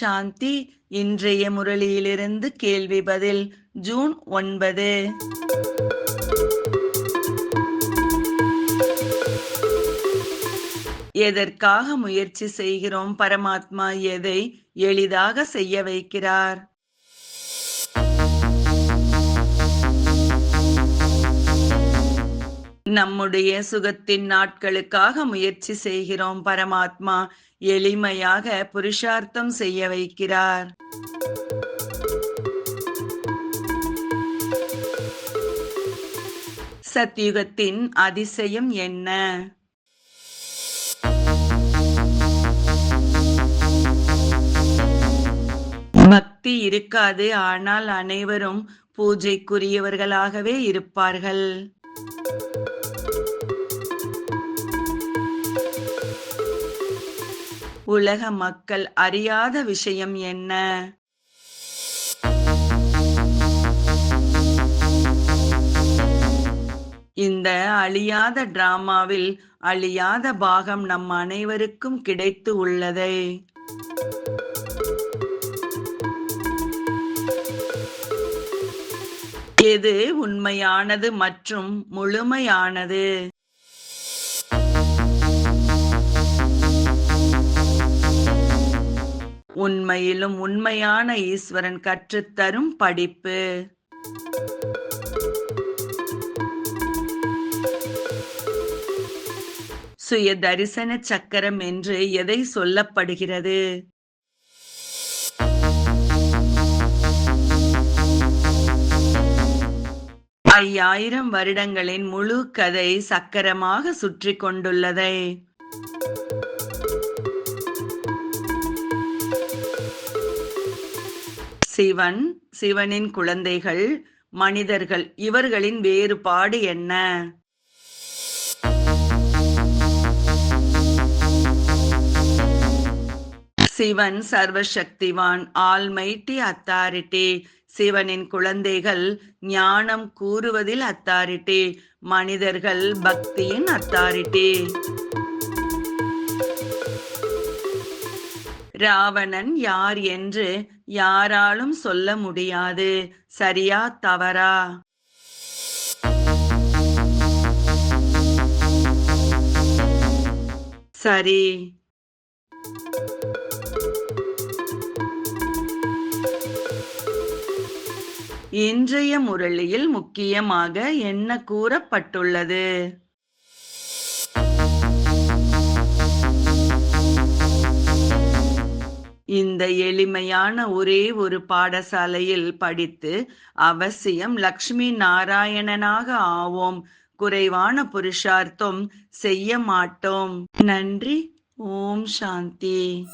சாந்தி இன்றைய முரளியிலிருந்து கேள்வி பதில் ஜூன் ஒன்பது. எதற்காக முயற்சி செய்கிறோம்? பரமாத்மா எதை எளிதாக செய்ய வைக்கிறார்? நம்முடைய சுகத்தின் நாட்களுக்காக முயற்சி செய்கிறோம் பரமாத்மா. எளிமையாக புருஷார்த்தம் செய்ய வைக்கிறார். சத்யுகத்தின் அதிசயம் என்ன? பக்தி இருக்காது ஆனால் அனைவரும் பூஜைக்குரியவர்களாகவே இருப்பார்கள். உலக மக்கள் அறியாத விஷயம் என்ன? இந்த அழியாத டிராமாவில் அழியாத பாகம் நம் அனைவருக்கும் கிடைத்து உள்ளதை. எது உண்மையானது மற்றும் முழுமையானது? உண்மையிலும் உண்மையான ஈஸ்வரன் கற்றுத்தரும் படிப்பு. சுய தரிசன சக்கரம் என்று எதை சொல்லப்படுகிறது? ஐயாயிரம் வருடங்களின் முழு கதை சக்கரமாக சுற்றி கொண்டுள்ளதை சிவன் சிவனின் குழந்தைகள் மனிதர்கள் இவர்களின் வேறுபாடு என்ன? சிவன் சர்வசக்திவான் ஆல்மைட்டி அத்தாரிட்டி. சிவனின் குழந்தைகள் ஞானம் கூறுவதில் அத்தாரிட்டி. மனிதர்கள் பக்தியின் அத்தாரிட்டி. ராவணன் யார் என்று யாராலும் சொல்ல முடியாது. சரியா தவறா? சரி. இன்றைய முரளியில் முக்கியமாக என்ன கூறப்பட்டுள்ளது? இந்த எளிமையான ஒரே ஒரு பாடசாலையில் படித்து அவசியம் லக்ஷ்மி நாராயணனாக ஆவோம். குறைவான புருஷார்த்தம் செய்ய மாட்டோம். நன்றி. ஓம் சாந்தி.